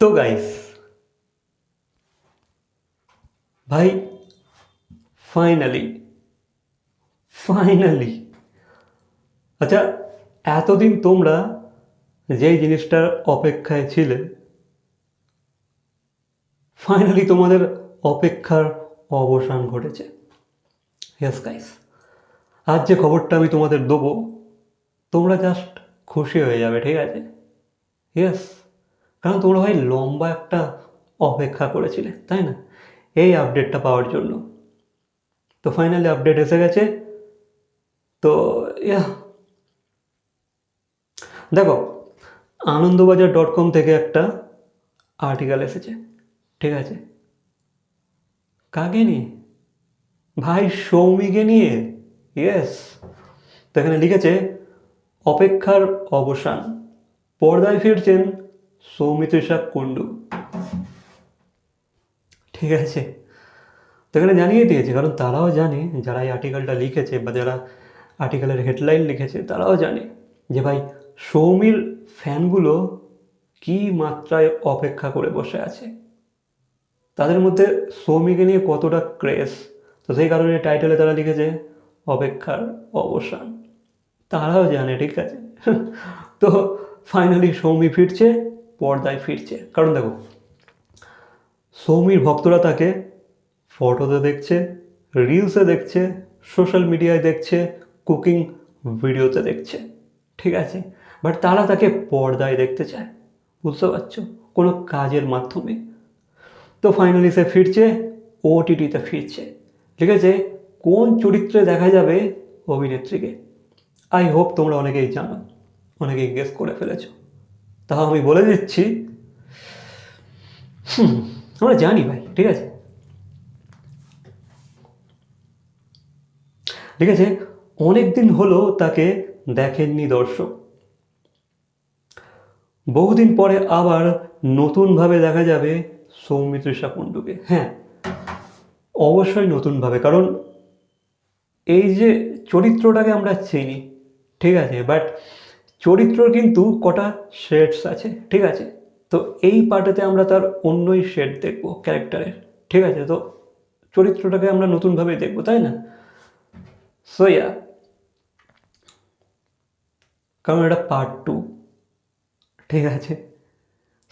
তো গাইস ভাই finally finally আচ্ছা এতদিন তোমরা যেই জিনিসটার অপেক্ষায় ছিলে ফাইনালি তোমাদের অপেক্ষার অবসান ঘটেছে। ইয়েস গাইস আজ যে খবরটা আমি তোমাদের দেবো, তোমরা জাস্ট খুশি হয়ে যাবে, ঠিক আছে? ইয়েস কারণ তোমরা ভাই লম্বা একটা অপেক্ষা করেছিলে, তাই না? এই আপডেটটা পাওয়ার জন্য। তো ফাইনালি আপডেট এসে গেছে। তো, ইয়া। দেখো, আনন্দবাজার ডট কম থেকে একটা আর্টিকেল এসেছে, ঠিক আছে? কাকে নিয়ে? ভাই সৌমিকে নিয়ে? ইয়েস তো এখানে লিখেছে, অপেক্ষার অবসান, পর্দায় ফিরছেন সৌমিত্রিষা কুণ্ডু ঠিক আছে। তো এখানে জানিয়ে দিয়েছে, কারণ তারাও জানে, যারা এই আর্টিকেলটা লিখেছে বা যারা আর্টিকেলের হেডলাইন লিখেছে, তারাও জানে যে ভাই, সৌমির ফ্যানগুলো কি মাত্রায় অপেক্ষা করে বসে আছে? তাদের মধ্যে সৌমিকে নিয়ে কতটা ক্রেস তো সেই কারণে টাইটেলে তারা লিখেছে, অপেক্ষার অবসান। তারাও জানে, ঠিক আছে। তো ফাইনালি সৌমি ফিরছে। পর্দায় ফিরছে। কারণ দেখো, সৌমির ভক্তরা তাকে ফটোতে দেখছে রিলসে দেখছে সোশ্যাল মিডিয়ায় দেখছে কুকিং ভিডিওতে দেখছে। ঠিক আছে? বাট তারা তাকে পর্দায় দেখতে চায়। বুঝতে পারছ? কোনো কাজের মাধ্যমে। তো ফাইনালি সে ফিরছে ওটিটিতে ফিরছে। ঠিক আছে? কোন চরিত্রে দেখা যাবে অভিনেত্রীকে? আই হোপ তোমরা অনেকেই জানো, অনেকেই গেস করে ফেলেছো। তাও আমি বলে দিচ্ছি। আমরা জানি ভাই, ঠিক আছে? ঠিক আছে অনেক দিন হলো তাকে দেখেননি দর্শক। বহুদিন পরে আবার নতুনভাবে দেখা যাবে সৌমিত্রিষা কুণ্ডুকে। হ্যাঁ অবশ্যই নতুনভাবে, কারণ এই যে চরিত্রটাকে আমরা চিনি, ঠিক আছে বাট চরিত্রর কিন্তু কটা শেডস আছে, ঠিক আছে? তো এই পার্টেতে আমরা তার অন্যই শেড দেখব, ক্যারেক্টারের, ঠিক আছে? তো চরিত্রটাকে আমরা নতুনভাবে দেখব, তাই না? সোয়া কারণ এটা পার্ট টু ঠিক আছে?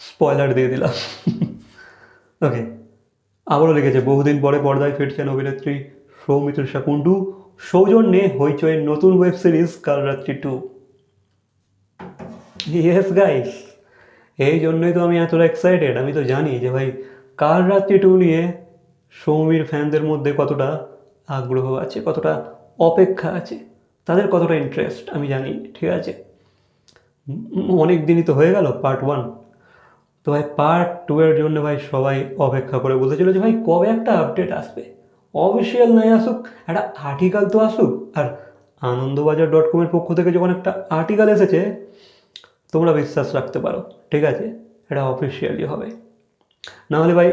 স্পয়লার দিয়ে দিলাম। ওকে আবারও লিখেছে, বহুদিন পরে পর্দায় ফিরছেন অভিনেত্রী সৌমিত্র কুণ্ডু সৌজন্যে হইচয়ের নতুন ওয়েব সিরিজ কাল রাত্রি টু ইয়েস গাইস এই জন্যই তো আমি এতটা এক্সাইটেড আমি তো জানি যে ভাই কাল রাত্রি টু নিয়ে সৌমির ফ্যানদের মধ্যে কতটা আগ্রহ আছে, কতটা অপেক্ষা আছে, তাদের কতটা ইন্টারেস্ট আমি জানি। ঠিক আছে? অনেক দিনই তো হয়ে গেল পার্ট ওয়ান তো ভাই পার্ট টু এর জন্য ভাই সবাই অপেক্ষা করে বসেছিল যে ভাই, কবে একটা আপডেট আসবে? অফিসিয়াল নাই আসুক, একটা আর্টিকেল তো আসুক। আর আনন্দবাজার ডট কমের পক্ষ থেকে যখন একটা আর্টিকেল এসেছে তোমরা বিশ্বাস রাখতে পারো, ঠিক আছে? এটা অফিসিয়ালি হবে। নাহলে ভাই,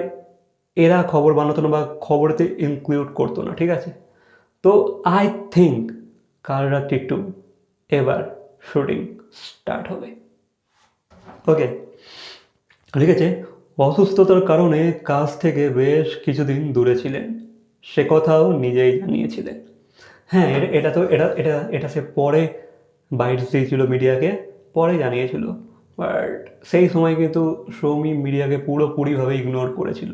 এরা খবর বানাতো না বা খবরেতে ইনক্লুড করতো না, ঠিক আছে? তো আই থিঙ্ক কাল রাত্রি টু এবার শুটিং স্টার্ট হবে। ওকে ঠিক আছে? অসুস্থতার কারণে কাজ থেকে বেশ কিছুদিন দূরে ছিলেন। সে কথাও নিজেই জানিয়েছিলেন। হ্যাঁ এটা তো, এটা এটা এটা সে পরে বাইট দিয়েছিল মিডিয়াকে পরে জানিয়েছিল বাট সেই সময় কিন্তু সৌমি মিডিয়াকে পুরোপুরিভাবে ইগনোর করেছিল।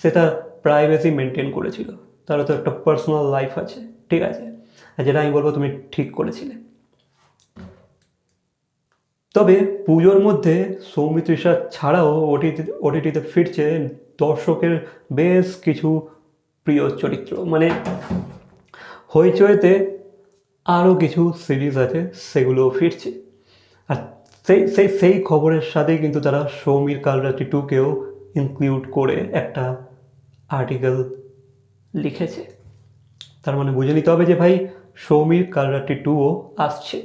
সে তার প্রাইভেসি মেনটেন করেছিল। তার তো একটা পার্সোনাল লাইফ আছে, ঠিক আছে? আর যেটা আমি বলব, তুমি ঠিক করেছিলে। তবে পুজোর মধ্যে সৌমিত্রিষা ছাড়াও ওটিটি ওটিটিতে ফিরছে দর্শকের বেশ কিছু প্রিয় চরিত্র। মানে হইচইতে আরও কিছু সিরিজ আছে সেগুলো ফিরছে। আর সেই সেই সেই খবরের সাথেই কিন্তু তারা সৌমির কালরাত্রি টুকেও ইনক্লুড করে একটা আর্টিকেল লিখেছে। তার মানে বুঝে নিতে হবে যে ভাই, সৌমির কালরাত্রি টুও আসছে।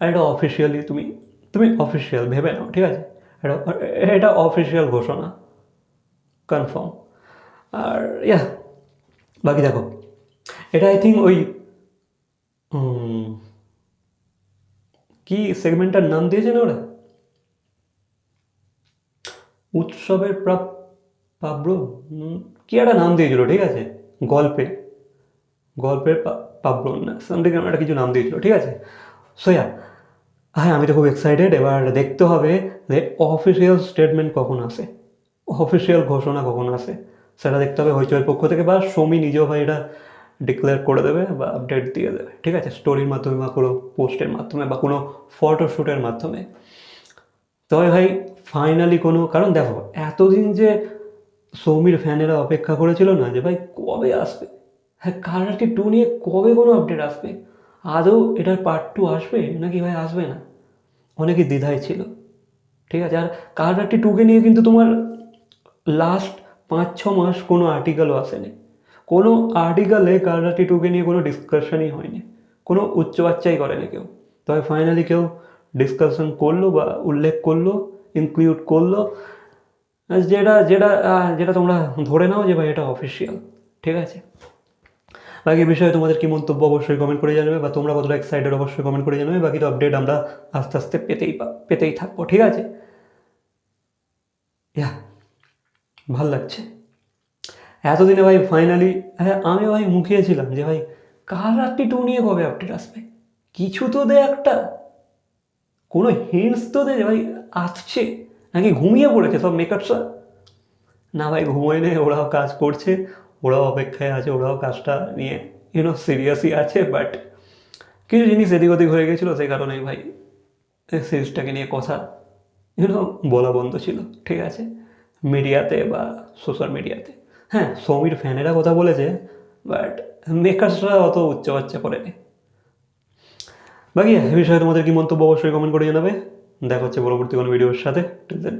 আর এটা অফিসিয়ালি তুমি তুমি অফিসিয়াল ভেবে নাও, ঠিক আছে? এটা এটা অফিসিয়াল ঘোষণা কনফার্ম আর ইয়া বাকি দেখো, এটা আই থিঙ্ক ওই কি সেগমেন্টটার নাম দিয়েছে না ওরা? উৎসবের প্রাপ, পাব্র কি একটা নাম দিয়েছিল, ঠিক আছে? গল্পে, গল্পের পাব্র, না সামথিং একটা কিছু নাম দিয়েছিল, ঠিক আছে? সোয়া হ্যাঁ আমি তো খুব এক্সাইটেড এবার দেখতে হবে যে অফিসিয়াল স্টেটমেন্ট কখন আসে অফিসিয়াল ঘোষণা কখন আসে, সেটা দেখতে হবে হইচয়ের পক্ষ থেকে বা সমি নিজেও ভাই এটা ডিক্লেয়ার করে দেবে বা আপডেট দিয়ে দেবে। ঠিক আছে? স্টোরির মাধ্যমে বা কোনো পোস্টের মাধ্যমে বা কোনো ফটোশ্যুটের মাধ্যমে। তবে ভাই ফাইনালি কোনো, কারণ দেখো, এতদিন যে সৌমির ফ্যানেরা অপেক্ষা করেছিল না যে, ভাই, কবে আসবে? হ্যাঁ কারাটি টু নিয়ে কবে কোনো আপডেট আসবে? আদৌ এটার পার্ট টু আসবে নাকি ভাই আসবে না? অনেকে দ্বিধায় ছিল। ঠিক আছে? আর কারাটি টুকে নিয়ে কিন্তু তোমার লাস্ট পাঁচ, ছ মাস কোনো আর্টিকেলও আসেনি। কোনো আর্টিকেলে কারাটি টুকে নিয়ে কোনো ডিসকাশনই হয়নি। কোনো উচ্চ বাচ্চাই করেনি কেউ। তবে ফাইনালি কেউ ডিসকাশন করল বা উল্লেখ করল ইনক্লুড করল। যেটা যেটা যেটা তোমরা ধরে নাও যে ভাই এটা অফিসিয়াল ঠিক আছে? বাকি বিষয়ে তোমাদের কি মন্তব্য অবশ্যই কমেন্ট করে জানাবে বা তোমরা কতটা এক্সাইটেড অবশ্যই কমেন্ট করে জানাবে। বাকি তো আপডেট আমরা আস্তে আস্তে পেতেই পেতেই থাকব, ঠিক আছে? ইয়া ভালো লাগছে। এতদিনে ভাই ফাইনালি হ্যাঁ আমি ভাই মুখিয়েছিলাম যে ভাই, কার রাত্রি টু নিয়ে কবে আপডেট আসবে? কিছু তো দে একটা। কোনো হিন্টস তো দে ভাই, আসছে। নাকি ঘুমিয়ে পড়েছে সব মেকআপসরা না ভাই, ঘুমোয় নেই, ওরাও কাজ করছে, ওরাও অপেক্ষায় আছে, ওরাও কাজটা নিয়ে ইউনো সিরিয়াসই আছে বাট কিছু জিনিস এদিক ওদিক হয়ে গেছিল, সেই কারণেই ভাই সিরিজটাকে নিয়ে কথা ইউনো বলা বন্ধ ছিল, ঠিক আছে? মিডিয়াতে বা সোশ্যাল মিডিয়াতে হ্যাঁ সৌমির ফ্যানেরা কথা বলেছে বাট মেকার্সরা অত উচ্চবাচ্চা করেনি। বাকি এ বিষয়ে তোমাদের কি মন্তব্য অবশ্যই কমেন্ট করে জানাবে। দেখা হচ্ছে পরবর্তী কোনো ভিডিওর সাথে। Till then,